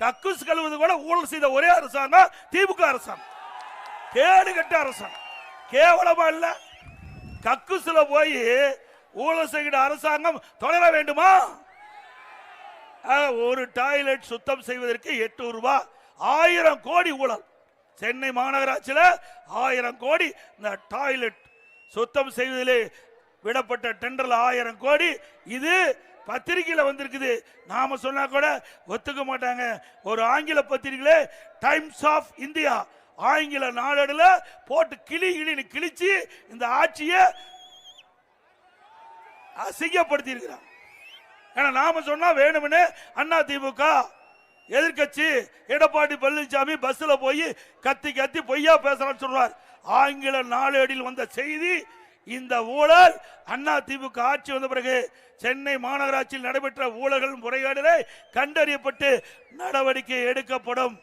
கக்கூஸ் கழுவுது கூட ஊழல் செய்த ஒரே அரசாங்கம் திமுக அரசாங்கம் கேடு கட்ட அரசாங்கம் கேவலமா இல்ல? கக்குஸ்ல போய் ஊழல் செய்கிற அரசாங்கம் தொடர வேண்டுமா? ஒரு டாய்லெட் சுத்தம் செய்வதற்கு எட்டு ரூபாய் ஆயிரம் கோடி ஊழல். சென்னை மாநகராட்சியில் ஆயிரம் கோடி இந்த டாய்லெட் சுத்தம் செய்வதிலே விடப்பட்ட டெண்டர்ல ஆயிரம் கோடி. இது பத்திரிகையில் வந்திருக்குது. நாம சொன்னா கூட ஒத்துக்க மாட்டாங்க. ஒரு ஆங்கில பத்திரிகையில டைம்ஸ் ஆஃப் இந்தியா ஆங்கில நாளடில் போட்டு கிளி கிளின்னு கிழிச்சு இந்த ஆட்சியை அசிங்கப்படுத்தி இருக்கிறான் ஏன்னா நாம சொன்னா வேணும்னு அண்ணா திமுக எதிர்க்கட்சி எடப்பாடி பழனிசாமி பஸ்ஸில் போய் கத்தி கத்தி பொய்யா பேசுகிறான்னு சொல்றார். ஆங்கில நாளேடில் வந்த செய்தி இந்த ஊழல் அண்ணா திமுக ஆட்சி வந்த பிறகு சென்னை மாநகராட்சியில் நடைபெற்ற ஊழல்கள் முறைகேடுகளை கண்டறியப்பட்டு நடவடிக்கை எடுக்கப்படும்.